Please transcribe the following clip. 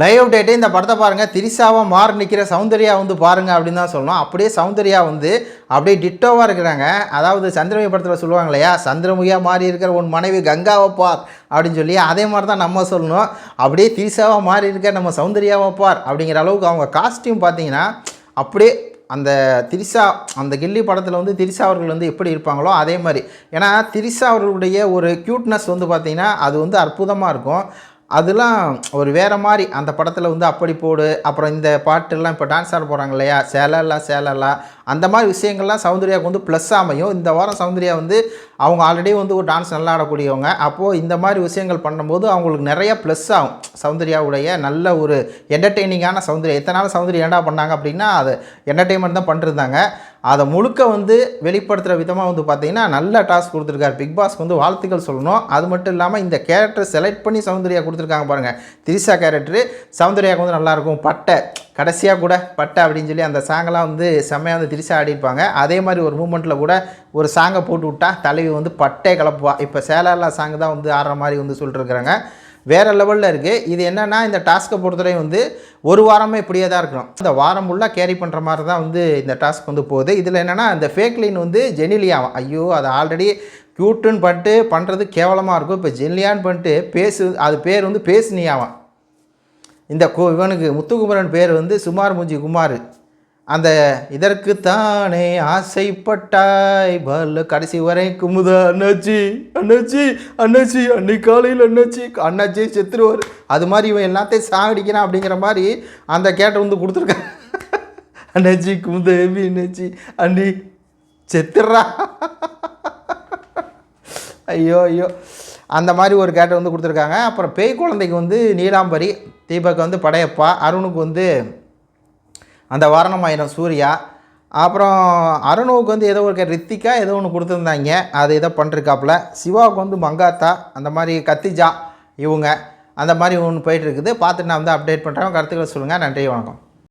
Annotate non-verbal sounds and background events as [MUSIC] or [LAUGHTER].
Live update இந்த படத்தை பாருங்கள் திரிசாவாக மாறி நிற்கிற சௌந்தர்யா வந்து பாருங்கள் அப்படின்னு தான் சொல்லணும். அப்படியே சௌந்தர்யா வந்து அப்படியே டிட்டோவாக இருக்கிறாங்க. அதாவது சந்திரமுகி படத்தில் சொல்லுவாங்க இல்லையா? சந்திரமுகியாக மாறி இருக்கிற உன் மனைவி கங்காவை பார் அப்படின்னு சொல்லி அதே மாதிரி தான் நம்ம சொல்லணும். அப்படியே திரிசாவாக மாறி இருக்க நம்ம சௌந்தர்யாவை பார் அப்படிங்கிற அளவுக்கு அவங்க காஸ்டியூம் பார்த்தீங்கன்னா அப்படியே அந்த திரிசா அந்த கில்லி படத்தில் வந்து திரிசா அவர்கள் வந்து எப்படி இருப்பாங்களோ அதே மாதிரி. ஏன்னா திரிசா அவர்களுடைய ஒரு க்யூட்னஸ் வந்து பார்த்திங்கன்னா அது வந்து அற்புதமாக இருக்கும். அதெல்லாம் ஒரு வேறு மாதிரி அந்த படத்தில் வந்து அப்படி போடு அப்புறம் இந்த பாட்டெல்லாம் இப்போ டான்ஸ் ஆட போகிறாங்க இல்லையா? சேலல்லா சேலல்லா அந்த மாதிரி விஷயங்கள்லாம் சௌந்தர்யாவுக்கு வந்து ப்ளஸ் அமையும். இந்த வாரம் சௌந்தர்யா வந்து அவங்க ஆல்ரெடி வந்து ஒரு டான்ஸ் நல்லா ஆடக்கூடியவங்க. அப்போது இந்த மாதிரி விஷயங்கள் பண்ணும்போது அவங்களுக்கு நிறைய ப்ளஸ் ஆகும். சௌந்தர்யாவுடைய நல்ல ஒரு என்டர்டெய்னிங்கான சௌந்தர்யா. எத்தனை நாள் சௌந்தர்யா ஏண்டா பண்ணாங்க அப்படின்னா அது என்டர்டெயின்மெண்ட் தான் பண்ணிருந்தாங்க. அதை முழுக்க வந்து வெளிப்படுத்துகிற விதமாக வந்து பார்த்தீங்கன்னா நல்ல டாஸ்க் கொடுத்துருக்காரு. பிக் பாஸ்க்கு வந்து வாழ்த்துக்கள் சொல்லணும். அது மட்டும் இல்லாமல் இந்த கேரக்டர் செலக்ட் பண்ணி சௌந்தர்யா கொடுத்துருக்காங்க பாருங்கள் திரிசா கேரக்டரு சௌந்தர்யாவுக்கு வந்து நல்லாயிருக்கும் பட்டை. கடைசியாக கூட பட்டை அப்படின்னு சொல்லி அந்த சாங்கெல்லாம் வந்து செம்மையாக வந்து திரிசா ஆடிருப்பாங்க அதே மாதிரி ஒரு மூமெண்ட்டில் கூட ஒரு சாங்கை போட்டு விட்டா தலைவி வந்து பட்டை கலப்புவா. இப்போ சேலாலா சாங் தான் வந்து ஆடுற மாதிரி வந்து சொல்லிட்டுருக்குறாங்க வேறு லெவலில் இருக்குது இது என்னென்னா இந்த டாஸ்க்கை பொறுத்தவரையும் வந்து ஒரு வாரமே இப்படியே தான் இருக்கணும். இந்த வாரம் ஃபுல்லாக கேரி பண்ணுற மாதிரி தான் வந்து இந்த டாஸ்க் வந்து போகுது. இதில் என்னென்னா இந்த ஃபேக் லைன் வந்து ஜெனிலியாவும் ஐயோ அது ஆல்ரெடி க்யூட்டுன்னு பண்ணிட்டு பண்ணுறது கேவலமாக இருக்கும். இப்போ ஜெனிலியான்னு பண்ணிட்டு பேசு அது பேர் வந்து பேசுனியாவான் இந்த கோ இவனுக்கு முத்துக்குமரன் பேர் வந்து சுமார் மூஞ்சி குமார். அந்த இதற்குத்தானே ஆசைப்பட்டாய் பல்ல கடைசி வரை குமுதா அண்ணாச்சி அண்ணாச்சி அண்ணாச்சி அன்னைக்கு காலையில் அண்ணாச்சி அண்ணாச்சி செத்துருவார். அது மாதிரி இவன் எல்லாத்தையும் சாகடிக்கிறான் அப்படிங்கிற மாதிரி அந்த கேட்டை வந்து கொடுத்துருக்கான் [LAUGHS] அண்ணாச்சி குமுதேவி அண்ணாச்சி அண்ணி செத்துடுறா [LAUGHS] ஐயோ ஐயோ. அந்த மாதிரி ஒரு கேட்டை வந்து கொடுத்துருக்காங்க. அப்புறம் பேய் குழந்தைக்கு வந்து நீலாம்பரி தீபக் வந்து படையப்பா அருணுக்கு வந்து அந்த வாரணமாயிரம் சூர்யா. அப்புறம் அருணுவுக்கு வந்து ஏதோ ஒரு ரித்திக்கா ஏதோ ஒன்று கொடுத்துருந்தாங்க. அது ஏதோ பண்ணிருக்காப்புல. சிவாவுக்கு வந்து மங்காத்தா அந்த மாதிரி கத்திஜா இவங்க. அந்த மாதிரி ஒன்று போயிட்டுருக்குது பார்த்துட்டு நான் வந்து அப்டேட் பண்ணுறேன் கருத்துக்களை சொல்லுங்கள் நன்றி வணக்கம்.